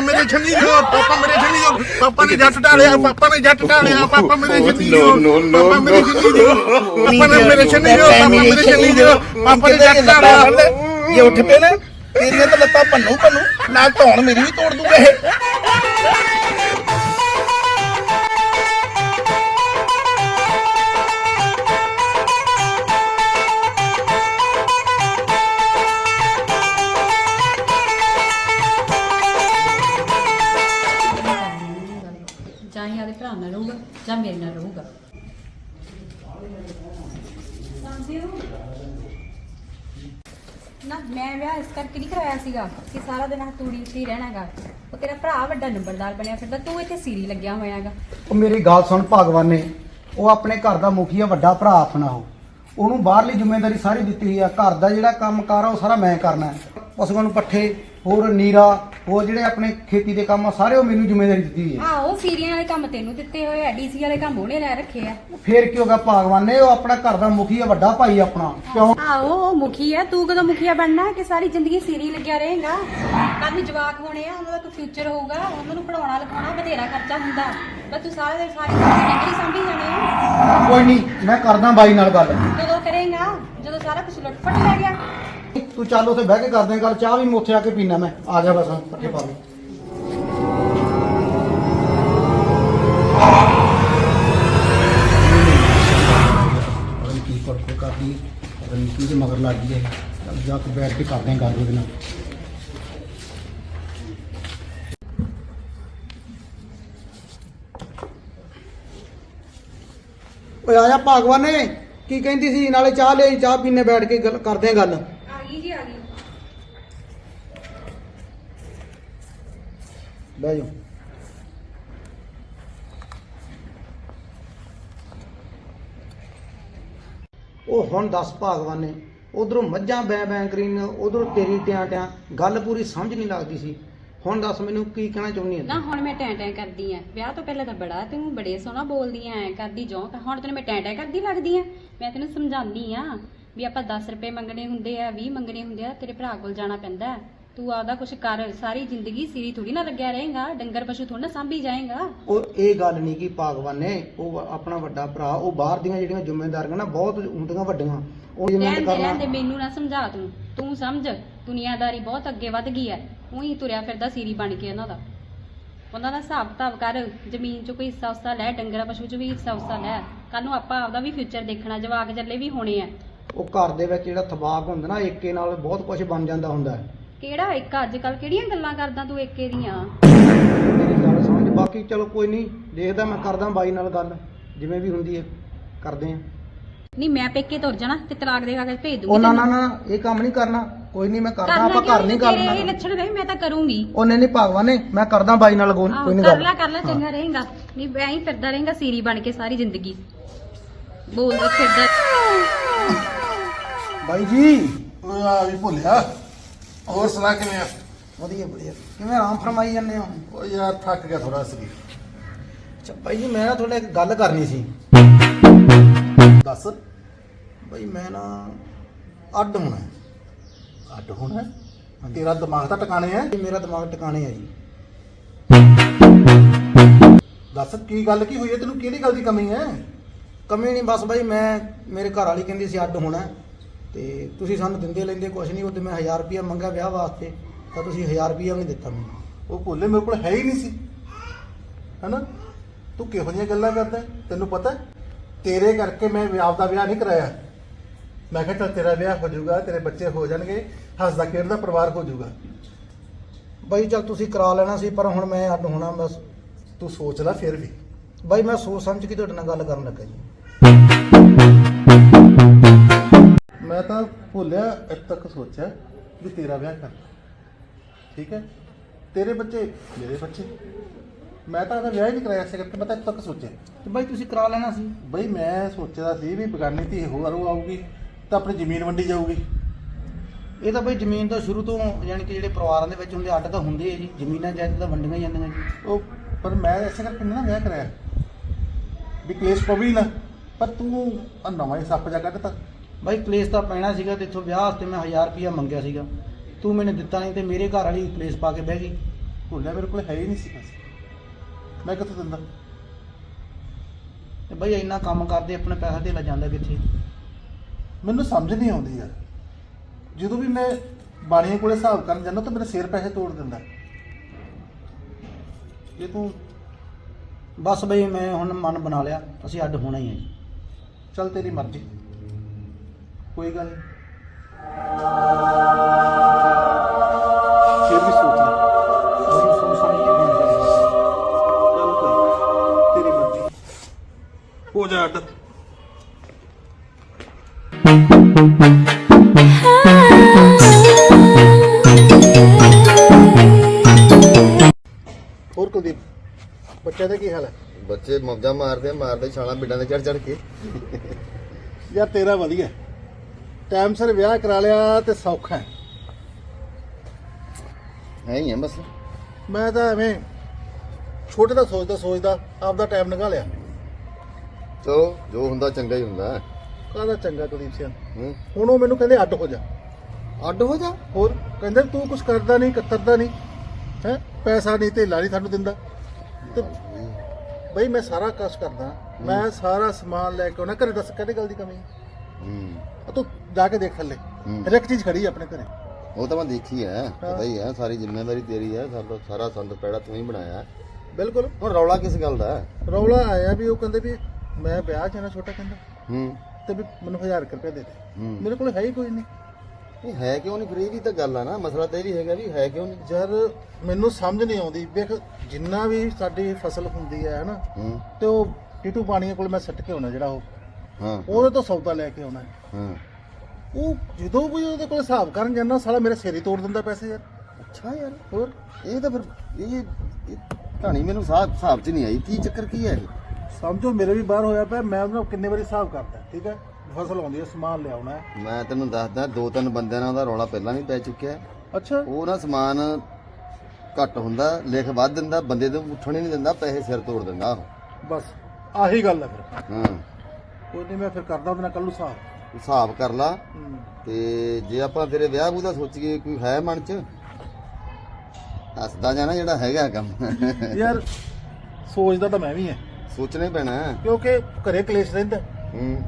ਪਾਪਾ ਮੇਰੇ ਛੰਨੀ ਜੋ ਪਾਪਾ ਮੇਰੇ ਛੰਨੀ ਜੋ ਪਾਪਾ ਨੇ ਜੱਟ ਢਾਲਿਆ ਪਾਪਾ ਨੇ ਜੱਟ ਢਾਲਿਆ ਪਾਪਾ ਮੇਰੇ ਛੰਨੀ ਜੋ ਪਾਪਾ ਮੇਰੇ ਛੰਨੀ ਜੋ ਪਾਪਾ ਨੇ ਮੇਰੇ ਛੰਨੀ ਜੋ ਪਾਪਾ ਮੇਰੇ ਛੰਨੀ ਜੋ ਪਾਪਾ ਨੇ ਜੱਟ ਢਾਲਿਆ। ਜੇ ਉੱਠ ਪਏ ਨਾ ਤੇਰੀਆਂ ਤਾਂ ਲੱਤਾਂ ਭੰਨੂ ਭੰਨੂ ਨਾਲ ਧੌਣ ਮੇਰੀ ਵੀ ਤੋੜ ਦੂਗਾ ਇਹ। ਨਾ, ਮੈਂ ਵਿਆਹ ਇਸ ਕਰਕੇ ਨਹੀਂ ਕਰਾਇਆ ਸੀਗਾ ਕਿ ਸਾਰਾ ਦਿਨ ਆਹ ਤੂੜੀ ਉੱਤੇ ਹੀ ਰਹਿਣਾਗਾ। ਉਹ ਤੇਰਾ ਭਰਾ ਵੱਡਾ ਨੰਬਰਦਾਰ ਬਣਿਆ ਫਿਰਦਾ, ਤੂੰ ਇੱਥੇ ਸੀਰੀ ਲੱਗਿਆ ਹੋਇਆਗਾ। ਉਹ ਮੇਰੀ ਗੱਲ ਸੁਣ ਭਗਵਾਨ ਨੇ, ਉਹ ਆਪਣੇ ਘਰ ਦਾ ਮੁਖੀਆ ਵੱਡਾ ਭਰਾ ਆਪਣਾ ਉਹ। ਉਹਨੂੰ ਬਾਹਰਲੀ ਜ਼ਿੰਮੇਵਾਰੀ ਸਾਰੀ ਦਿੱਤੀ ਹੋਈ ਆ, ਘਰ ਦਾ ਜਿਹੜਾ ਕੰਮ ਕਾਰ ਆ, ਉਹ ਸਾਰਾ ਮੈਂ ਕਰਨਾ। ਹੈ। ਪਸ਼ੂਆਂ ਨੂੰ ਪੱਠੇ ਹੋਰ ਨੀਰਾ ਹੋਰ ਜਿਹੜੇ ਆਪਣੇ ਖੇਤੀ ਦੇ ਕੰਮ ਆ ਸਾਰੇ ਉਹ ਮੈਨੂੰ ਜ਼ਿੰਮੇਵਾਰੀ ਦਿੱਤੀ ਹੋਈ ਹੈ ਆਹੋ ਸੀਰੀਆਂ ਵਾਲੇ ਕੰਮ ਤੈਨੂੰ ਦਿੱਤੇ ਹੋਏ ਆ ਡੀਸੀ ਵਾਲੇ ਕੰਮ ਉਹਨੇ ਲੈ ਰੱਖੇ ਆ। ਫੇਰ ਕੀ ਹੋ ਗਿਆ ਭਗਵਾਨ ਨੇ? ਉਹ ਆਪਣਾ ਘਰ ਦਾ ਮੁਖੀਆ ਵੱਡਾ ਭਾਈ ਆਪਣਾ। ਕਿਉਂ? ਆਹੋ ਉਹ ਮੁਖੀ ਆ ਤੂੰ ਕਦੋਂ ਮੁਖੀਆ ਬਣਨਾ ਕਿ ਸਾਰੀ ਜ਼ਿੰਦਗੀ ਸੀਰੀ ਲੱਗਿਆ ਰਹੇਗਾ? ਕੱਲ ਜਵਾਕ ਹੋਣੇ ਆ ਉਹਨਾਂ ਦਾ ਕੋਈ ਫਿਊਚਰ ਹੋਊਗਾ ਉਹਨਾਂ ਨੂੰ ਪੜਾਉਣਾ ਲਿਖਾਉਣਾ ਬਥੇਰਾ ਖਰਚਾ ਹੁੰਦਾ। ਬਸ ਤੂੰ ਸਾਰੇ ਦੇ ਸਾਰੀ ਜ਼ਿੰਦਗੀ ਸੰਭੀ ਜਾਣੇ ਆ। ਕੋਈ ਨਹੀਂ ਮੈਂ ਕਰਦਾ ਬਾਈ ਨਾਲ ਗੱਲ। ਕਦੋਂ ਕਰੇਗਾ? ਜਦੋਂ ਸਾਰਾ ਕੁਝ ਲੁੱਟਫਟ ਲੈ ਗਿਆ। ਤੂੰ ਚੱਲ ਉੱਥੇ ਬਹਿ ਕੇ ਕਰਦੇ ਆਂ ਗੱਲ, ਚਾਹ ਵੀ ਮੈਂ ਉੱਥੇ ਆ ਕੇ ਪੀਣਾ ਮੈਂ। ਆ ਗਿਆ ਬਸ, ਪੱਠੇ ਪਾ ਲਈ ਪਤਾ ਨੀ ਕੀ ਫ਼ਰਕ ਕਰਦੀ ਪਤਾ ਨੀ ਕੀ ਦੇ ਮਗਰ ਲੱਗ ਗਈ ਹੈ। ਚੱਲ ਜਾ ਕੇ ਬੈਠ ਕੇ ਕਰਦੇ ਆਂ ਗੱਲ ਉਹਦੇ ਨਾਲ। ਓਏ ਆਇਆ ਭਗਵਾਨ ਨੇ ਕੀ ਕਹਿੰਦੀ ਸੀ? ਨਾਲੇ ਚਾਹ ਲਈ ਚਾਹ ਪੀਣੇ ਬੈਠ ਕੇ ਗੱਲ, ਕਰਦੇ ਆ ਗੱਲ ਆ ਗਈ ਜੀ ਆ ਗਈ ਬਹਿ ਜਾ ਉਹ ਹੁਣ ਦੱਸ ਭਗਵਾਨ ਨੇ ਉਧਰੋਂ ਮੱਝਾਂ ਬੈ ਬੈ ਕਰੀਨ, ਉਧਰੋਂ ਤੇਰੀ ਟਿਆਂ ਟਿਆਂ, ਗੱਲ ਪੂਰੀ ਸਮਝ ਨਹੀਂ ਲੱਗਦੀ ਸੀ। ਹੁਣ ਦੱਸ ਮੈਨੂੰ ਕੀ ਕਹਿਣਾ ਚਾਹੁੰਦੀ ਹੈ ਨਾ ਹੁਣ ਮੈਂ ਟੈਂ ਟੈਂ ਕਰਦੀ ਆ। ਵਿਆਹ ਤੋਂ ਪਹਿਲਾਂ ਤਾਂ ਬੜਾ ਤੂੰ ਬੜੇ ਸੋਹਣਾ ਬੋਲਦੀ ਐ ਕਰਦੀ ਜੋ ਹੁਣ ਤੈਨੂੰ ਮੈਂ ਟੈਂ ਟੈਂ ਕਰਦੀ ਲੱਗਦੀ ਆ। ਮੈਂ ਤੈਨੂੰ ਸਮਝਾਉਂਦੀ ਆ ਵੀ ਆਪਾਂ 10 ਰੁਪਏ ਮੰਗਣੇ ਹੁੰਦੇ ਆ 20 ਮੰਗਣੇ ਹੁੰਦੇ ਆ, ਤੇਰੇ ਭਰਾ ਕੋਲ ਜਾਣਾ ਪੈਂਦਾ। ਤੂੰ ਆਪਦਾ ਕੁਛ ਕਰ ਸਾਰੀ ਜ਼ਿੰਦਗੀ ਸਿਰੀ ਥੋੜੀ ਨਾ ਲੱਗਿਆ ਰਹੇਗਾ ਡੰਗਰ ਪਸ਼ੂ ਥੋੜੀ ਨਾ ਸਾਂਭੀ ਜਾਏਗਾ। ਉਹ ਇਹ ਗੱਲ ਨਹੀਂ ਕਿ ਭਗਵਾਨ ਨੇ ਉਹ ਆਪਣਾ ਵੱਡਾ ਭਰਾ ਉਹ ਬਾਹਰ ਦੀਆਂ ਜਿਹੜੀਆਂ ਜ਼ਿੰਮੇਦਾਰੀਆਂ ਨਾ ਬਹੁਤ ਹੁੰਦੀਆਂ ਵੱਡੀਆਂ। ਉਹ ਜਿਵੇਂ ਰਹਿਣ ਦੇ ਰਹਿਣ ਦੇ ਕਰਨਾ ਮੈਨੂੰ ਨਾ ਸਮਝਾ ਤੂੰ। ਤੂੰ ਸਮਝ ਦੁਨੀਆਦਾਰੀ ਬਹੁਤ ਅੱਗੇ ਵੱਧ ਗਈ ਐ। ਉਹੀ ਤੁਰਿਆ ਫਿਰਦਾ ਸੀਰੀ ਬਣ ਕੇ ਉਹਨਾਂ ਦਾ। ਉਹਨਾਂ ਦਾ ਹਿਸਾਬ ਕਿਤਾਬ ਕਰ ਜ਼ਮੀਨ 'ਚ ਕੋਈ ਹਿੱਸਾ ਉਸਾ ਲੈ ਡੰਗਰਾਂ ਪਸ਼ੂ 'ਚ ਵੀ ਹਿੱਸਾ ਉਸਾ ਲੈ। ਕੱਲ ਨੂੰ ਆਪਾਂ ਆਪਦਾ ਵੀ ਫਿਊਚਰ ਦੇਖਣਾ ਜਵਾਕ ਜੱਲੇ ਵੀ ਹੋਣੇ ਆ ਉਹ ਘਰ ਦੇ ਵਿੱਚ ਜਿਹੜਾ ਥਬਾਕ ਹੁੰਦਾ ਨਾ ਏਕੇ ਨਾਲ ਬਹੁਤ ਕੁਝ ਬਣ ਜਾਂਦਾ ਹੁੰਦਾ ਹੈ ਕਿਹੜਾ ਇੱਕ? ਅੱਜ ਕੱਲ ਕਿਹੜੀਆਂ ਗੱਲਾਂ ਕਰਦਾ ਤੂੰ ਏਕੇ ਦੀਆਂ? ਮੇਰੀ ਗੱਲ ਸਮਝ। ਬਾਕੀ ਚਲੋ ਕੋਈ ਨਹੀਂ ਦੇਖਦਾ ਮੈਂ ਕਰਦਾ ਬਾਈ ਨਾਲ ਗੱਲ ਜਿਵੇਂ ਵੀ ਹੁੰਦੀ ਹੈ ਕਰਦੇ ਆ ਨਹੀਂ ਮੈਂ ਪੇਕੇ ਤੁਰ ਜਾਣਾ ਤੇ ਤਲਾਕ ਦੇ ਕਾਗਜ਼ ਭੇਜ ਦੂੰਗੀ ਉਹ ਨਾ ਨਾ ਇਹ ਕੰਮ ਨਹੀਂ ਕਰਨਾ। ਕੋਈ ਨਹੀਂ ਮੈਂ ਕਰਦਾ ਆਪਾਂ ਘਰ ਨਹੀਂ ਤੇਰੇ ਇਹ ਕਰਨਾ ਲੱਛਣ ਰਹੇ ਮੈਂ ਤਾਂ ਕਰੂੰਗੀ। ਉਹਨੇ ਨਹੀਂ ਭਗਵਾਨ ਨੇ ਮੈਂ ਕਰਦਾ ਬਾਈ ਨਾਲ ਕੋਈ ਆਹੋ, ਕੋਈ ਨਹੀਂ ਕਰ ਗੱਲ ਲੈ ਕਰ ਲੈ ਚੰਗਾ ਰਹੇਗਾ। ਨਹੀਂ ਐਂ ਹੀ ਫਿਰਦਾ ਰਹੇਗਾ ਸੀਰੀ ਬਣ ਕੇ ਸਾਰੀ ਜ਼ਿੰਦਗੀ। ਬੋਲਦਾ ਫਿਰਦਾ। ਬਾਈ ਜੀ। ਓਏ ਆ ਵੀ ਭੁੱਲਿਆ। ਹੋਰ ਸੁਣਾ ਕਿਵੇਂ ਆ? ਵਧੀਆ ਵਧੀਆ। ਕਿਵੇਂ ਆਰਾਮ ਫਰਮਾਈ ਜਾਂਦੇ ਹੋ? ਓ ਯਾਰ ਥੱਕ ਗਿਆ ਥੋੜਾ ਸਰੀਰ ਅੱਛਾ ਬਾਈ ਜੀ ਮੈਂ ਨਾ ਤੁਹਾਡੇ ਇੱਕ ਗੱਲ ਕਰਨੀ ਸੀ। ਦੱਸ। ਬਾਈ ਮੈਂ ਨਾ ਅੱਡ ਹੋਣਾ ਹੈ। ਅੱਡ ਹੋਣਾ ਤੇਰਾ ਦਿਮਾਗ ਤਾਂ ਟਿਕਾਣੇ ਹੈ ਤੇ ਮੇਰਾ ਦਿਮਾਗ ਟਿਕਾਣੇ ਆ ਜੀ। ਦੱਸ ਕੀ ਗੱਲ ਕੀ ਹੋਈ ਹੈ? ਤੈਨੂੰ ਕਿਹੜੀ ਗੱਲ ਦੀ ਕਮੀ ਹੈ? ਕਮੀ ਨਹੀਂ ਬਸ ਬਾਈ ਮੈਂ ਮੇਰੇ ਘਰ ਵਾਲੀ ਕਹਿੰਦੀ ਸੀ ਅੱਡ ਹੋਣਾ ਹੈ। ਤੇ ਤੁਸੀਂ ਸਾਨੂੰ ਦਿੰਦੇ ਲੈਂਦੇ ਕੁਝ ਨਹੀਂ ਉਹ ਤੇ ਮੈਂ 1000 ਰੁਪਇਆ ਮੰਗਿਆ ਵਿਆਹ ਵਾਸਤੇ ਤਾਂ ਤੁਸੀਂ 1000 ਰੁਪਇਆ ਵੀ ਨਹੀਂ ਦਿੱਤਾ ਮੈਨੂੰ। ਉਹ ਭੁੱਲੇ ਮੇਰੇ ਕੋਲ ਹੈ ਹੀ ਨਹੀਂ ਸੀ। ਹੈਨਾ? ਤੂੰ ਕਿਹੋ ਜਿਹੀਆਂ ਗੱਲਾਂ ਕਰਦਾ ਹੈ? ਤੈਨੂੰ ਪਤਾ ਹੈ? ਤੇਰੇ ਕਰਕੇ ਮੈਂ ਵਿਆਹ ਦਾ ਵਿਆਹ ਨਹੀਂ ਕਰਾਇਆ। ਮੈਂ ਕਿਹਾ ਚੱਲ ਤੇਰਾ ਵਿਆਹ ਹੋ ਜਾਊਗਾ ਤੇਰੇ ਬੱਚੇ ਹੋ ਜਾਣਗੇ ਹੱਸਦਾ ਖੇਡਦਾ ਪਰਿਵਾਰ ਹੋ ਜਾਊਗਾ। ਬਾਈ ਚਲ ਤੁਸੀਂ ਕਰਾ ਲੈਣਾ ਸੀ ਪਰ ਹੁਣ ਮੈਂ ਅੱਡ ਹੋਣਾ ਬਸ। ਤੂੰ ਸੋਚ ਲੈ ਫਿਰ ਵੀ। ਬਾਈ ਮੈਂ ਸੋਚ ਸਮਝ ਕੇ ਤੁਹਾਡੇ ਨਾਲ ਗੱਲ ਕਰਨ ਲੱਗਾ ਜੀ। ਮੈਂ ਤਾਂ ਭੁੱਲਿਆ ਇੱਥੇ ਤੱਕ ਸੋਚਿਆ ਵੀ ਤੇਰਾ ਵਿਆਹ ਕਰ ਠੀਕ ਹੈ? ਤੇਰੇ ਬੱਚੇ ਮੇਰੇ ਬੱਚੇ। ਮੈਂ ਤਾਂ ਉਹਦਾ ਵਿਆਹ ਹੀ ਨਹੀਂ ਕਰਾਇਆ ਸੀ ਕਰਕੇ ਮੈਂ ਤਾਂ ਇੱਥੇ ਤੱਕ ਸੋਚਿਆ। ਤੇ ਬਾਈ ਤੁਸੀਂ ਕਰਾ ਲੈਣਾ ਸੀ। ਬਈ ਮੈਂ ਸੋਚਦਾ ਸੀ ਵੀ ਬਗਾਨੀ ਧੀ ਹੋਰ ਆਊਗੀ ਤਾਂ ਆਪਣੀ ਜ਼ਮੀਨ ਵੰਡੀ ਜਾਊਗੀ। ਇਹ ਤਾਂ ਬਾਈ ਜ਼ਮੀਨ ਤਾਂ ਸ਼ੁਰੂ ਤੋਂ ਯਾਨੀ ਕਿ ਜਿਹੜੇ ਪਰਿਵਾਰਾਂ ਦੇ ਵਿੱਚ ਹੁੰਦੇ ਅੱਡ ਤਾਂ ਹੁੰਦੇ ਆ ਜੀ। ਜ਼ਮੀਨਾਂ ਜਾਇਦਾਦਾਂ ਵੰਡੀਆਂ ਜਾਂਦੀਆਂ ਜੀ। ਉਹ ਪਰ ਮੈਂ ਐਸੇ ਕਰਕੇ ਨਹੀਂ ਨਾ ਵਿਆਹ ਕਰਾਇਆ। ਵੀ ਕਲੇਸ਼ ਪਵੀ ਨਾ। ਪਰ ਤੂੰ ਆ ਨਵਾਂ ਹੀ ਸੱਪ ਜਾ ਕੱਢਤਾ। ਬਾਈ ਪਲੇਸ ਤਾਂ ਪੈਣਾ ਸੀਗਾ ਤੇ ਇੱਥੋਂ ਵਿਆਹ ਵਾਸਤੇ ਮੈਂ 1000 ਰੁਪਇਆ ਮੰਗਿਆ ਸੀਗਾ। ਤੂੰ ਮੈਨੂੰ ਦਿੱਤਾ ਨਹੀਂ ਤੇ ਮੇਰੇ ਘਰ ਵਾਲੀ ਪਲੇਸ ਪਾ ਕੇ ਬਹਿ ਗਈ। ਭੁੱਲਿਆ ਮੇਰੇ ਕੋਲ ਹੈ ਹੀ ਨਹੀਂ ਸੀ ਪੈਸੇ। ਮੈਂ ਕਿੱਥੋਂ ਦਿੰਦਾ? ਤੇ ਬਈ ਇੰਨਾ ਕੰਮ ਕਰਦੇ ਆਪਣੇ ਪੈਸਾ ਦੇ ਲਾ ਜਾਂਦਾ ਕਿੱਥੇ? ਮੈਨੂੰ ਸਮਝ ਨਹੀਂ ਆਉਂਦੀ ਯਾਰ। ਜਦੋਂ ਵੀ ਮੈਂ ਬਾਣੀਆਂ ਕੋਲੇ ਹਿਸਾਬ ਕਰਨ ਜਾਂਦਾ ਤਾਂ ਮੇਰੇ ਸਿਰ ਪੈਸੇ ਤੋੜ ਦਿੰਦਾ। ਇਹ ਤੂੰ ਬਸ ਬਈ ਮੈਂ ਹੁਣ ਮਨ ਬਣਾ ਲਿਆ। ਅਸੀਂ ਅੱਡ ਹੋਣਾ ਹੀ ਹੈ ਚੱਲ ਤੇਰੀ ਮਰਜ਼ੀ। ਕੋਈ ਗੱਲ ਨਹੀਂ। ਫਿਰ ਵੀ ਸੋਚ ਲੈ। ਬੜੀ ਸੋਚ ਸਮਝ ਕੇ ਹੋਣਾ ਚਾਹੀਦਾ ਚੱਲ ਕੋਈ ਨੀ, ਤੇਰੀ ਮਰਜ਼ੀ। ਹੋ ਜਾ ਅੱਡ। ਹੋਰ ਕੁਲਦੀਪ ਬੱਚੇ ਦਾ ਕੀ ਹਾਲ ਹੈ? ਬੱਚੇ ਮੌਜਾਂ ਮਾਰਦੇ ਆ, ਮਾਰਦੇ ਛਾਲਾਂ ਬਿੱਡਾਂ ਦੇ ਚੜ ਚੜ ਕੇ। ਯਾਰ ਤੇਰਾ ਵਧੀਆ। ਟਾਈਮ ਸਿਰ ਵਿਆਹ ਕਰਾ ਲਿਆ ਤੇ ਸੌਖਾ ਹੈ। ਹੈ ਹੀ ਆ ਬਸ। ਮੈਂ ਤਾਂ ਐਵੇਂ ਛੋਟੇ ਦਾ ਸੋਚਦਾ ਸੋਚਦਾ ਆਪਦਾ ਟਾਈਮ ਨਿਕਾ ਲਿਆ। ਤੋ ਜੋ ਹੁੰਦਾ ਚੰਗਾ ਹੀ ਹੁੰਦਾ। ਕਾਹਦਾ ਚੰਗਾ ਕੁਲਦੀਪ ਸਿੰਘ? ਹੂੰ। ਹੁਣ ਉਹ ਮੈਨੂੰ ਕਹਿੰਦੇ ਅੱਡ ਹੋ ਜਾ। ਅੱਡ ਹੋ ਜਾ? ਹੋਰ ਕਹਿੰਦੇ ਤੂੰ ਕੁਝ ਕਰਦਾ ਨਹੀਂ ਕਤਰਦਾ ਨਹੀਂ ਹੈ? ਪੈਸਾ ਨਹੀਂ ਧੇਲਾ ਨਹੀਂ ਸਾਨੂੰ ਦਿੰਦਾ। ਤੇ ਬਈ ਮੈਂ ਸਾਰਾ ਕਸ਼ ਕਰਦਾ। ਮੈਂ ਸਾਰਾ ਸਮਾਨ ਲੈ ਕੇ ਆਉਣਾ। ਘਰੇ ਦੱਸ ਕਿਹੜੀ ਗੱਲ ਦੀ ਕਮੀ ਹੈ? ਤੂੰ ਜਾ ਕੇ ਦੇਖ ਥੱਲੇ ਹੂੰ। ਹਰ ਇੱਕ ਚੀਜ਼ ਖੜੀ ਹੈ ਆਪਣੇ ਘਰੇ। ਉਹ ਤਾਂ ਮੈਂ ਦੇਖੀ ਹੈ। ਪਤਾ ਹੀ ਹੈ ਸਾਰੀ ਜ਼ਿੰਮੇਵਾਰੀ ਤੇਰੀ ਹੈ ਸਾਡਾ ਸਾਰਾ ਸੰਦ ਪੈੜਾ ਤੂੰ ਹੀ ਬਣਾਇਆ। ਬਿਲਕੁਲ। ਹੁਣ ਰੌਲਾ ਕਿਸ ਗੱਲ ਦਾ? ਹੈ? ਰੌਲਾ ਆਇਆ ਵੀ ਉਹ ਕਹਿੰਦੇ ਵੀ ਮੈਂ ਵਿਆਹ ਜਾਣਾ ਛੋਟਾ ਕਹਿੰਦਾ। ਹੂੰ। ਤੇ ਵੀ ਮੈਨੂੰ 1000 ਰੁਪਏ ਦੇ ਦੇ। ਹੂੰ। ਮੇਰੇ ਕੋਲ ਹੈ ਹੀ ਕੋਈ ਨਹੀਂ। ਇਹ ਹੈ ਕਿਉਂ ਨਹੀਂ? ਫਰੀ ਦੀ ਤਾਂ ਗੱਲ ਆ ਨਾ। ਮਸਲਾ ਤਾਂ ਇਹ ਵੀ ਹੈਗਾ ਵੀ ਹੈ ਕਿਉਂ ਨਹੀਂ? ਯਾਰ ਮੈਨੂੰ ਸਮਝ ਨਹੀਂ ਆਉਂਦੀ। ਵੇਖ ਜਿੰਨਾ ਵੀ ਸਾਡੀ ਫਸਲ ਹੁੰਦੀ ਹੈ ਹਨਾ? ਹੂੰ। ਤੇ ਉਹ ਟੀਟੂ ਪਾਣੀਆਂ ਕੋਲ ਮੈਂ ਸੱਟ ਕੇ ਆਉਣਾ ਜਿਹੜਾ ਉਹ। ਹਾਂ। ਉਹਦੇ ਤੋਂ ਸੌਦਾ ਲੈ ਕੇ ਆਉਣਾ। ਹਾਂ। ਉਹ ਜਦੋਂ ਵੀ ਉਹਦੇ ਕੋਲ ਹਿਸਾਬ ਕਰਨ ਜਾਂਦਾ ਸਾਲਾ ਮੇਰੇ ਸਿਰ ਹੀ ਤੋੜ ਦਿੰਦਾ ਪੈਸੇ ਯਾਰ। ਅੱਛਾ ਯਾਰ ਹੋਰ? ਇਹ ਤਾਂ ਫਿਰ ਇਹ ਇਹ ਕਹਾਣੀ ਮੈਨੂੰ ਹਿਸਾਬ ਹਿਸਾਬ 'ਚ ਨਹੀਂ ਆਈ। ਕੀ ਚੱਕਰ ਕੀ ਹੈ ਇਹ? ਸਮਝੋ ਮੇਰੇ ਵੀ ਬਾਹਰ ਹੋਇਆ ਪਿਆ ਮੈਂ ਉਹਨਾਂ ਨੂੰ ਕਿੰਨੇ ਵਾਰੀ ਹਿਸਾਬ ਕਰਦਾ ਠੀਕ ਹੈ? ਫਸਲ ਆਉਂਦੀ ਹੈ ਸਮਾਨ ਲਿਆਉਣਾ ਹੈ। ਮੈਂ ਤੈਨੂੰ ਦੱਸਦਾ ਦੋ ਤਿੰਨ ਬੰਦਿਆਂ ਨਾਲ ਉਹਦਾ ਰੌਲਾ ਪਹਿਲਾਂ ਵੀ ਪੈ ਚੁੱਕਿਆ। ਹੈ। ਅੱਛਾ। ਉਹ ਨਾ ਸਮਾਨ ਘੱਟ ਹੁੰਦਾ ਲਿਖ ਵੱਧ ਦਿੰਦਾ ਬੰਦੇ ਤੋਂ ਉੱਠਣ ਹੀ ਨਹੀਂ ਦਿੰਦਾ ਪੈਸੇ ਸਿਰ ਤੋੜ ਦਿੰਦਾ ਉਹ। ਬਸ ਆਹੀ ਗੱਲ ਹੈ ਫਿਰ। ਹਾਂ। ਕੋਈ ਨਹੀਂ ਮੈਂ ਫਿਰ ਕਰਦਾ ਉਹਦੇ ਨਾਲ ਕੱਲੂ ਹਿਸਾਬ। ਹਿਸਾਬ ਕਰ ਲਾ। ਹੂੰ। ਤੇ ਜੇ ਆਪਾਂ ਤੇਰੇ ਵਿਆਹ ਬੂ ਦਾ ਸੋਚੀਏ ਕੋਈ ਹੈ ਮਨ 'ਚ ਹੱਸਦਾ ਜਾਣਾ ਜਿਹੜਾ ਹੈਗਾ ਕੰਮ। ਯਾਰ ਸੋਚਦਾ ਤਾਂ ਮੈਂ ਵੀ ਹਾਂ। ਸੋਚਣਾ ਹੀ ਪੈਣਾ। ਹੈ। ਕਿਉਂਕਿ ਘਰੇ ਕਲੇਸ਼ ਰਹਿੰਦਾ। ਹੂੰ।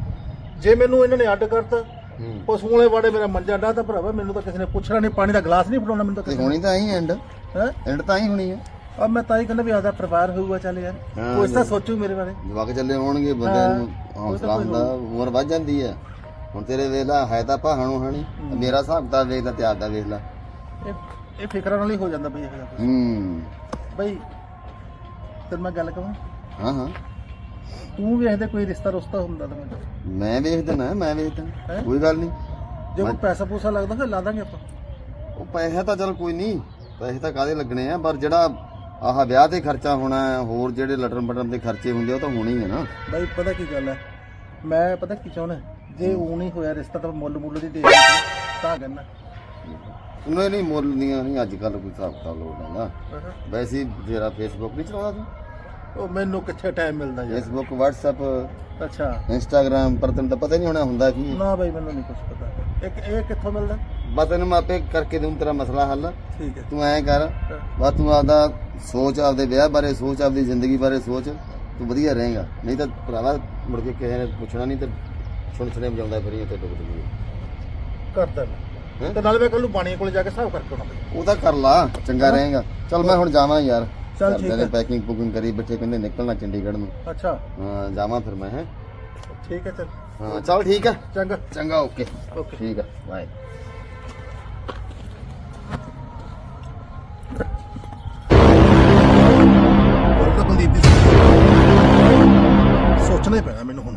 ਜੇ ਮੈਨੂੰ ਇਹਨਾਂ ਨੇ ਅੱਡ ਕਰਤਾ ਹੂੰ। ਪਸ਼ੂ ਵਾਲੇ ਵਾੜੇ ਮੇਰਾ ਮੰਜਾ ਡਾ ਤਾਂ ਭਰਾਵਾ ਮੈਨੂੰ ਤਾਂ ਕਿਸੇ ਨੇ ਪੁੱਛਣਾ ਨਹੀਂ ਪਾਣੀ ਦਾ ਗਲਾਸ ਨਹੀਂ ਫੜਾਉਣਾ ਮੈਨੂੰ ਤਾਂ ਤੇ ਕਿਸੇ ਹੋਣੀ ਤਾਂ ਹੀ ਐਂਡ ਹੈ? ਐਂਡ ਤਾਂ ਹੀ ਹੋਣੀ ਹੈ ਅਬ ਮੈਂ ਤਾਂ ਹੀ ਕਹਿੰਦਾ ਵੀ ਆਦਾ ਪਰਿਵਾਰ ਹੋਊਗਾ ਚੱਲ ਯਾਰ ਹਾਂ, ਕੁਛ ਤਾਂ ਸੋਚੂ ਮੇਰੇ ਬਾਰੇ ਜਵਾਕ ਚੱਲੇ ਹੋਣਗੇ ਬੰਦਿਆਂ ਨੂੰ ਹਾਂ, ਹੌਸਲਾ ਉਹ ਤਾਂ ਹੁੰਦਾ ਉਮਰ ਵੱਧ ਜਾਂਦੀ ਹੈ ਹੁਣ ਤੇਰੇ ਵੇਲਾ ਹੈ ਤਾਂ ਭਾਣੋ ਹਣੀ ਮੇਰਾ ਹਿਸਾਬ ਤਾਂ ਵੇਖਦਾ ਤੇ ਆਪਦਾ ਵੇਖ ਲੈ ਇਹ ਇਹ ਫਿਕਰਾਂ ਨਾਲ ਹੀ ਹੋ ਜਾਂਦਾ ਬਈ ਇਹ ਜਿਹਾ ਕੁਛ। ਹੂੰ ਬਈ ਤੈਨੂੰ ਮੈਂ ਗੱਲ ਕਹਾਂ ਹਾਂ ਹਾਂ ਤੂੰ ਵੇਖਦੇ ਕੋਈ ਰਿਸ਼ਤਾ ਰੁਸ਼ਤਾ ਹੁੰਦਾ ਤਾਂ ਮੈਨੂੰ ਮੈਂ ਵੇਖ ਦੇਣਾ ਮੈਂ ਵੇਖ ਹੈਂ? ਕੋਈ ਗੱਲ ਨਹੀਂ ਜੇ ਕੋਈ ਪੈਸਾ ਪੂਸਾ ਲੱਗਦਾ ਫਿਰ ਲਾ ਦਾਂਗੇ ਆਪਾਂ ਉਹ ਪੈਸੇ ਤਾਂ ਚਲ ਕੋਈ ਨਹੀਂ ਪੈਸੇ ਤਾਂ ਕਾਦੇ ਲੱਗਣੇ ਆ ਪਰ ਜਿਹੜਾ ਆਹ ਵਿਆਹ ਤੇ ਖਰਚਾ ਹੋਣਾ ਹੈ, ਹੋਰ ਜਿਹੜੇ ਲਟਰਨ ਬਟਨ ਦੇ ਖਰਚੇ ਹੁੰਦੇ ਆ, ਉਹ ਤਾਂ ਹੋਣੇ ਹੀ ਆ ਨਾ। ਬਈ ਪਤਾ ਕੀ ਗੱਲ ਹੈ? ਮੈਂ ਪਤਾ ਕੀ ਚਾਹੁੰਦਾ ਜੇ ਉਹ ਨਹੀਂ ਹੋਇਆ ਰਿਸ਼ਤਾ ਤਾਂ ਮੁੱਲ ਮੁੱਲ ਦੀ ਦੇ ਤਾਂ ਕਹਿੰਦਾ ਨਹੀਂ ਨਹੀਂ ਮੁੱਲ ਦੀਆਂ ਨਹੀਂ ਅੱਜ ਕੱਲ ਕੋਈ ਹਿਸਾਬ ਕਿਤਾਬ ਲੋੜ ਹੈਗਾ ਵੈਸੇ ਹੀ ਤੇਰਾ ਫੇਸਬੁੱਕ ਨਹੀਂ ਚਲਾਉਂਦਾ ਤੂੰ? ਉਹ ਮੈਨੂੰ ਕਿੱਥੇ ਟਾਈਮ ਮਿਲਦਾ ਯਾਰ? ਫੇਸਬੁੱਕ WhatsApp ਅੱਛਾ। ਇੰਸਟਾਗ੍ਰਾਮ ਪਰ ਤੈਨੂੰ ਤਾਂ ਪਤਾ ਹੀ ਨਹੀਂ ਹੋਣਾ ਹੁੰਦਾ ਕੀ। ਹੈ। ਨਾ ਬਈ ਮੈਨੂੰ ਨਹੀਂ ਕੁਝ ਪਤਾ। ਇੱਕ ਇਹ ਕਿੱਥੋਂ ਮਿਲਦਾ? ਬਸ ਤੈਨੂੰ ਮੈਂ ਆਪੇ ਕਰਕੇ ਦੂੰ ਤੇਰਾ ਮਸਲਾ ਹੱਲ। ਠੀਕ ਹੈ। ਤੂੰ ਐਂ ਕਰ ਬਸ ਤੂੰ ਆਪਦਾ ਸੋਚ ਆਪਦੇ ਵਿਆਹ ਬਾਰੇ ਸੋਚ ਆਪਦੀ ਜ਼ਿੰਦਗੀ ਬਾਰੇ ਸੋਚ। ਤੂੰ ਵਧੀਆ ਰਹੇਗਾ। ਨਹੀਂ ਤਾਂ ਭਰਾਵਾ ਮੁੜ ਕੇ ਕਿਸੇ ਨੇ ਪੁੱਛਣਾ ਨਹੀਂ ਤੇ ਸੁਣ ਸੁਣੇ ਵਜਾਉਂਦਾ ਫਿਰੀ ਤੇ ਡੁੱਬ ਡੁੱਬ ਕਰਦਾ ਤੇ ਨਾਲੇ ਮੈਂ ਕੱਲ ਨੂੰ ਕੋਲ ਜਾ ਕੇ ਹਿਸਾਬ ਕਰਕੇ ਆਉਣਾ। ਉਹ ਤਾਂ ਕਰ ਲਾ ਚੰਗਾ ਰਹੇਗਾ। ਚਲ ਮੈਂ ਹੁਣ ਜਾਵਾਂ ਯਾਰ। ਚੱਲ ਠੀਕ ਹੈ। ਪੈਕਿੰਗ ਪੁਕਿੰਗ ਕਰੀ ਬੱਚੇ ਕਹਿੰਦੇ ਨਿਕਲਣਾ ਚੰਡੀਗੜ੍ਹ ਨੂੰ। ਅੱਛਾ। ਹਾਂ ਜਾਵਾਂ ਫਿਰ ਮੈਂ ਹੈ। ਠੀਕ ਹੈ ਚਲ। ਹਾਂ ਚਲ ਠੀਕ ਹੈ। ਚੰਗਾ। ਚੰਗਾ ਓਕੇ। ਓਕੇ। ਠੀਕ ਹੈ ਬਾਏ। ਪੈਣਾ ਮੈਨੂੰ ਹੁਣ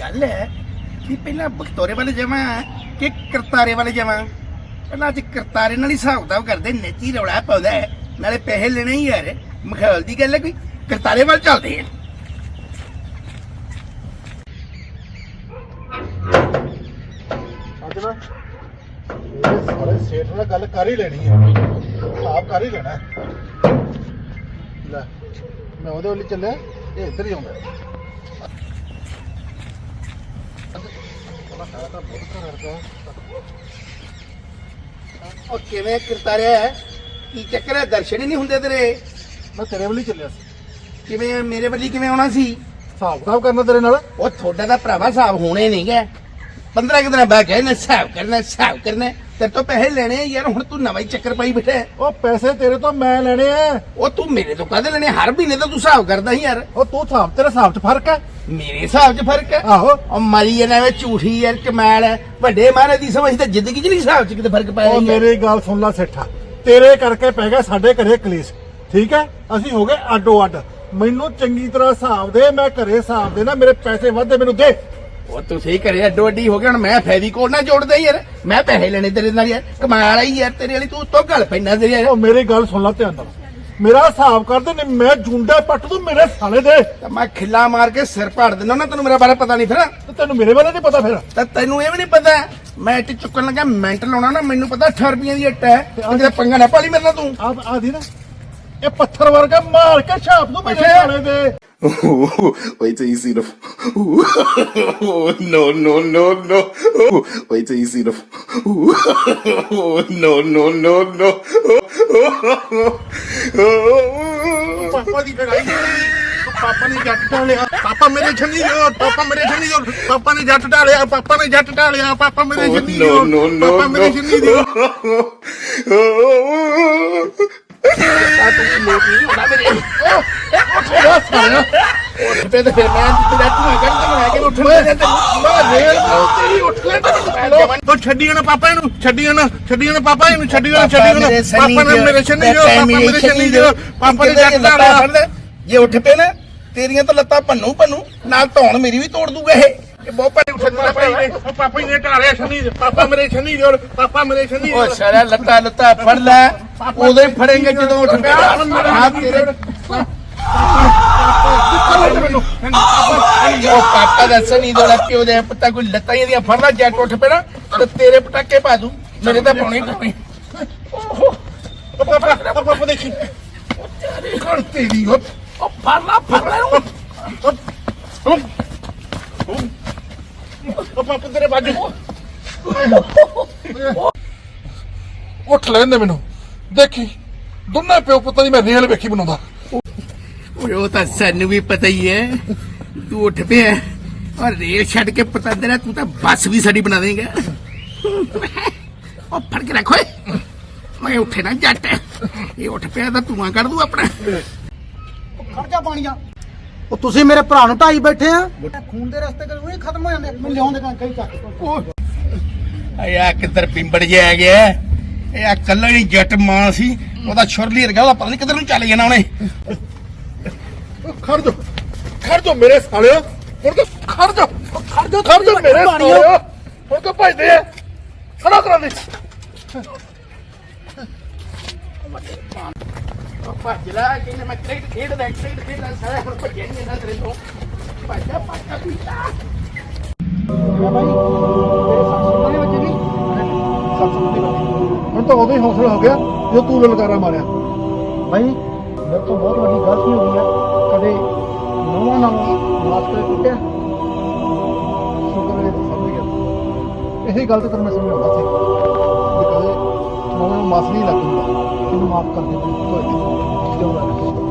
ਗੱਲ ਹੈ ਕਿ ਪਹਿਲਾਂ ਬਖਤੌਰੇ ਵਾਲੇ ਜਾਵਾਂ ਕਿ ਕਰਤਾਰੇ ਵਾਲੇ ਜਾਵਾਂ ਪਹਿਲਾਂ ਅੱਜ ਕਰਤਾਰੇ ਨਾਲ ਹੀ ਹਿਸਾਬ ਕਿਤਾਬ ਕਰਦੇ ਨੇਤੀ ਰੌਲਾ ਪਾਉਂਦਾ ਹੈ ਨਾਲੇ ਪੈਸੇ ਲੈਣੇ ਹੀ ਯਾਰ ਮਖੌਲ ਦੀ ਗੱਲ ਹੈ ਕੋਈ ਕਰਤਾਰੇ ਵੱਲ ਚੱਲਦੇ ਆ ਅੱਜ ਨਾ ਇਹ ਸਾਰੇ ਸੇਠ ਨਾਲ ਗੱਲ ਕਰ ਹੀ ਲੈਣੀ ਹੈ। ਹਿਸਾਬ ਕਰ ਹੀ ਲੈਣਾ ਹੈ। ਲੈ ਮੈਂ ਉਹਦੇ ਵੱਲ ਹੀ ਚੱਲਿਆ ਇਹ ਇੱਧਰ ਹੀ ਆਉਂਦਾ ਉਹ ਕਿਵੇਂ ਕਰਤਾ ਰਿਹਾ ਹੈ? ਕੀ ਚੱਕਰ ਹੈ? ਦਰਸ਼ਨ ਹੀ ਨਹੀਂ ਹੁੰਦੇ ਤੇਰੇ। ਮੈਂ ਤੇਰੇ ਵੱਲ ਹੀ ਚੱਲਿਆ ਸੀ। ਕਿਵੇਂ ਮੇਰੇ ਵੱਲੀ ਕਿਵੇਂ ਆਉਣਾ ਸੀ? ਹਿਸਾਬ ਕਿਤਾਬ ਕਰਨਾ ਤੇਰੇ ਨਾਲ? ਉਹ ਤੁਹਾਡਾ ਤਾਂ ਭਰਾਵਾ ਹਿਸਾਬ ਹੋਣੇ ਨਹੀਂ ਗਏ 15 ਕਿ ਦਿਨਾਂ ਬਾਅਦ ਕਹਿੰਦੇ ਹਿਸਾਬ ਕਰਨਾ ਹਿਸਾਬ ਕਰਨਾ। ਤੇਰੇ ਤੋਂ ਪੈਸੇ ਲੈਣੇ ਆ ਯਾਰ ਹੁਣ ਤੂੰ ਨਵਾਂ ਹੀ ਚੱਕਰ ਪਾਈ ਬੈਠਾ ਹੈ। ਉਹ ਪੈਸੇ ਤੇਰੇ ਤੋਂ ਮੈਂ ਲੈਣੇ ਆ। ਉਹ ਤੂੰ ਮੇਰੇ ਤੋਂ ਕਾਹਦੇ ਲੈਣੇ ਹਰ ਮਹੀਨੇ ਤਾਂ ਤੂੰ ਹਿਸਾਬ ਕਰਦਾ ਹੀ ਯਾਰ। ਉਹ ਤੂੰ ਹਿਸਾਬ ਤੇਰੇ ਹਿਸਾਬ 'ਚ ਫ਼ਰਕ ਹੈ? ਮੇਰੇ ਹਿਸਾਬ 'ਚ ਫ਼ਰਕ ਹੈ। ਆਹੋ। ਉਹ ਮਰੀ ਇਹਨਾਂ ਵਿੱਚ ਝੂਠੀ ਯਾਰ ਕਮਾਲ ਹੈ। ਵੱਡੇ ਮਹਾਰਾਜ ਦੀ ਸਮਝ ਤਾਂ ਜ਼ਿੰਦਗੀ 'ਚ ਨਹੀਂ ਹਿਸਾਬ 'ਚ ਕਿਤੇ ਫ਼ਰਕ ਪਾਇਆ ਉਹ ਯਾਰ। ਮੇਰੀ ਗੱਲ ਸੁਣ ਲੈ ਸੇਠਾ ਤੇਰੇ ਕਰਕੇ ਪੈ ਗਿਆ ਸਾਡੇ ਘਰੇ ਕਲੇਸ਼ ਠੀਕ ਹੈ? ਅਸੀਂ ਹੋ ਗਏ ਅੱਡੋ ਅੱਡ। ਮੈਨੂੰ ਚੰਗੀ ਤਰ੍ਹਾਂ ਹਿਸਾਬ ਦੇ ਮੈਂ ਘਰੇ ਹਿਸਾਬ ਦੇਣਾ ਮੇਰੇ ਪੈਸੇ ਵੱਧਦੇ ਮੈਨੂੰ ਦੇ। ਉਹ ਤੁਸੀਂ ਘਰੇ ਅੱਡੋ ਅੱਡੀ ਹੋ ਗਿਆ ਹੁਣ ਮੈਂ ਫੈਵੀਕੋਲ ਨਾਲ ਜੋੜਦਾ ਯਾਰ। ਮੈਂ ਪੈਸੇ ਲੈਣੇ ਤੇਰੇ ਨਾਲ ਯਾਰ ਕਮਾਲ ਆਈ ਯਾਰ ਤੇਰੇ ਵਾਲੀ ਤੂੰ ਤੋਂ ਗੱਲ ਪੈਣਾ ਤੇਰੇ ਯਾਰ ਉਹ ਮੇਰੀ ਗੱਲ ਸੁਣ ਲੈ ਧਿਆਨ ਨਾਲ। ਮੇਰਾ ਹਿਸਾਬ ਕਰਦੇ ਨੇ ਮੈਂ ਜੁੰਡਾ ਪੱਟ ਦੂੰ ਮੇਰੇ ਸਾਲੇ ਦੇ। ਤਾਂ ਮੈਂ ਖਿੱਲਾ ਮਾਰ ਕੇ ਸਿਰ ਪਾੜ ਦਿੰਦਾ ਨਾ ਤੈਨੂੰ ਮੇਰਾ ਬਾਰੇ ਪਤਾ ਨਹੀਂ ਫਿਰ। ਤੇ ਤੈਨੂੰ ਮੇਰੇ ਬਾਰੇ ਨਹੀਂ ਪਤਾ ਫਿਰ? ਤਾਂ ਤੈਨੂੰ ਇਹ ਵੀ ਨਹੀਂ ਪਤਾ ਮੈਂ ਇੱਟ ਚੁੱਕਣ ਲੱਗਾ ਮਿੰਟ ਲਾਉਣਾ ਨਾ ਮੈਨੂੰ ਪਤਾ 8 ਰੁਪਈਆਂ ਦੀ ਇੱਟ ਹੈ ਤੇ ਪੰਗਾ ਨਾ ਪਾਲੀ ਮੇਰੇ ਨਾਲ ਤੂੰ। ਆ ਆਦੀ ਨਾ। ਇਹ ਪੱਥਰ ਵਰਗਾ ਮਾਰ ਕੇ ਛਾਪ ਦੂੰ ਮੇਰੇ। ਸਾਲੇ ਦੇ Wait till you see the. no, no, no, no. Wait till you see the. no, no, no, no. ਪਾਪਾ ਦੀ ਲੜਾਈ ਪਾਪਾ ਨੇ ਜੱਟ ਢਾਲਿਆ ਪਾਪਾ ਮੇਰੇ ਛੰਨੀ ਜੋ ਪਾਪਾ ਮੇਰੇ ਛੰਨੀ ਜੋ ਪਾਪਾ ਨੇ ਜੱਟ ਢਾਲਿਆ ਪਾਪਾ ਨੇ ਜੱਟ ਢਾਲਿਆ ਪਾਪਾ ਮੇਰੇ ਛੰਨੀ ਜੋ ਪਾਪਾ ਮੇਰੇ ਛੰਨੀ ਜੋ no. ਤੂੰ ਲੋਕ ਨਹੀਂ ਹੋਣਾ ਮੇਰੇ ਉੱਠਿਆ ਸਾਲਿਆ ਉੱਠ ਤੇ ਫਿਰ ਮੈਂ ਤੇਰਾ ਤੂੰ ਕਰ ਤੇ ਮੈਂ ਕਿ ਉੱਠ ਮੈਂ ਮੈਂ ਮੈਂ ਰੇਲ ਤੇਰੀ ਉੱਠ ਲੈ ਤੂੰ ਛੱਡੀ ਨਾ ਪਾਪਾ ਇਹਨੂੰ, ਛੱਡੀ ਨਾ ਛੱਡੀ ਨਾ ਪਾਪਾ ਇਹਨੂੰ, ਛੱਡੀ ਨਾ ਛੱਡੀ ਨਾ ਪਾਪਾ ਨੇ ਮੇਰੇ ਛੰਨੀ ਜੋ ਪਾਪਾ ਮੇਰੇ ਛੰਨੀ ਜੋ ਪਾਪਾ ਨੇ ਜੱਟ ਢਾਲਿਆ ਜੇ ਉੱਠ ਪਏ ਨਾ, ਤੇਰੀਆਂ ਤਾਂ ਲੱਤਾਂ ਭੰਨੂ ਭੰਨੂ, ਨਾਲ ਧੌਣ ਮੇਰੀ ਵੀ ਤੋੜ ਦੂਗਾ ਇਹ। ਇਹ ਬਹੁਤ ਭਾਰੀ ਉੱਠ ਪਾਪਾ ਹੀ ਨੇ। ਪਾਪਾ ਹੀ ਨੇ ਢਾਲਿਆ ਛੰਨੀ ਪਾਪਾ ਮੇਰੇ ਛੰਨੀ ਜੋ ਪਾਪਾ ਮੇਰੇ ਛੰਨੀ ਉਹ ਸਾਰਾ ਲੱਤਾਂ ਲੱਤਾਂ ਫੜ ਲੈ। ਉਦੋਂ ਹੀ ਫੜेंगे ਜਦੋਂ ਉੱਠ ਪਿਆ ਹਾਂ ਤੇਰੇ ਉਹ ਪਾਪਾ ਦਾ ਸਨੀ ਦੋਲਾ ਪਿਓ ਦੇ ਪੁੱਤਾਂ ਕੋਈ ਲੱਤਾਂ ਹੀ ਦੀਆਂ ਫੜ ਲੈ ਜੱਟ ਉੱਠ ਪੈਣਾ ਤੇ ਤੇਰੇ ਪਟਾਕੇ ਪਾ ਦੂ। ਮੇਰੇ ਤਾਂ ਪਾਉਣੇ ਪਾਉਣੇ। ਪਾਪਾ ਪਾਪਾ ਦੇਖੀ। ਕਰ ਤੇਰੀ ਹੋ ਉਹ ਫੜ ਲੈ ਫੜ ਲੈ। ਉਹਨੂੰ। ਉਹ ਪਾਪਾ ਤੇਰੇ ਬਾਜੂ ਉੱਠ ਲੈਂਦੇ ਮੈਨੂੰ। ਦੇਖੀ ਦੋਨੇ ਪਿਓ ਪੁੱਤਾਂ ਦੀ ਮੈਂ ਰੇਲ ਵੇਖੀ ਬਣਾਉਂਦਾ। ਓਏ ਉਹ ਤਾਂ ਸਾਨੂੰ ਵੀ ਪਤਾ ਹੀ ਹੈ। ਤੂੰ ਉੱਠ ਪਿਆ ਔਰ ਰੇਲ ਛੱਡ ਕੇ ਪਤਾ ਤੇਰਾ ਤੂੰ ਤਾਂ ਬੱਸ ਵੀ ਸਾਡੀ ਬਣਾ ਦੇਂਗਾ। ਉਹ ਫੜ ਕੇ ਰੱਖ ਓਏ। ਮੈਂ ਉੱਠੇ ਨਾ ਜੱਟ। ਇਹ ਉੱਠ ਪਿਆ ਤਾਂ ਧੂਆਂ ਕੱਢ ਦੂ ਆਪਣਾ। ਖਰਚਾ ਪਾਣੀਆਂ। ਉਹ ਤੁਸੀਂ ਮੇਰੇ ਭਰਾ ਨੂੰ ਢਾਈ ਬੈਠੇ ਆ। ਖੂਨ ਦੇ ਰਸਤੇ ਉਹੀ ਖਤਮ ਹੋ ਜਾਂਦੇ ਮੈਂ ਲਿਆਉਂਦੇ ਕਾਂ। ਕਈ ਚੱਕ ਆ ਕਿੱਧਰ ਪਿੰਬੜ ਜਿਹਾ ਆ ਗਿਆ। ਇਹ ਆ ਕੱਲਾ ਹੀ ਜੱਟ ਮਾਂ ਸੀ ਉਹਦਾ ਛੁਰਲੀ ਰਗਾ ਉਹਦਾ ਪਤਾ ਨਹੀਂ ਕਿੱਧਰ ਨੂੰ ਚੱਲ ਜਾਣਾ ਉਹਨੇ। ਖੜ ਜਾ ਖੜ ਜਾ ਮੇਰੇ ਸਾਲਿਓ। ਹੁਣ ਤਾਂ ਖੜ ਜਾ ਖੜ ਜਾ ਖੜ ਜਾ ਮੇਰੇ ਸਾਲਿਓ। ਹੁਣ ਤਾਂ ਭਜਦੇ ਆ? ਖੜਾ ਕਰਾ ਦੇ। ਭੱਜ ਲੈ ਮੈਂ ਕ੍ਰਿਕਟ ਖੇਡਦਾ ਕ੍ਰਿਕਟ ਖੇਡਦਾ ਸਾਰਾ ਹੁਣ ਭੱਜਿਆ ਨਹੀਂ ਜਾਂਦਾ ਤੇਰੇ ਤੋਂ ਭੱਜਾ ਭੱਜਾ ਪੀਤਾ ਹੁਣ ਤਾਂ ਉਦੋਂ ਹੀ ਹੌਸਲਾ ਹੋ ਗਿਆ ਜੋ ਤੂੰ ਲਲਕਾਰਾ ਮਾਰਿਆ। ਭਾਈ ਮੇਰੇ ਤੋਂ ਬਹੁਤ ਵੱਡੀ ਗਲਤੀ ਹੋ ਗਈ ਆ ਕਦੇ ਨਵਾਂ ਨਾਲ ਮਾਸਕ ਟੁੱਟਿਆ ਸ਼ੁਕਰ ਹੈ ਸਮਝ ਗਿਆ ਇਹੀ ਗਲਤ ਤੇ ਤੈਨੂੰ ਮੈਂ ਸਮਝਾਉਂਦਾ ਸੀ। ਕਿ ਕਦੇ ਤੁਹਾਨੂੰ ਮਾਸ ਨਹੀਂ ਲੱਗਦਾ। ਇਹਨੂੰ ਮਾਫ ਕਰ ਦੇ ਭਾਈ ਤੁਹਾਡੀ ਜਿਉਂਦਾ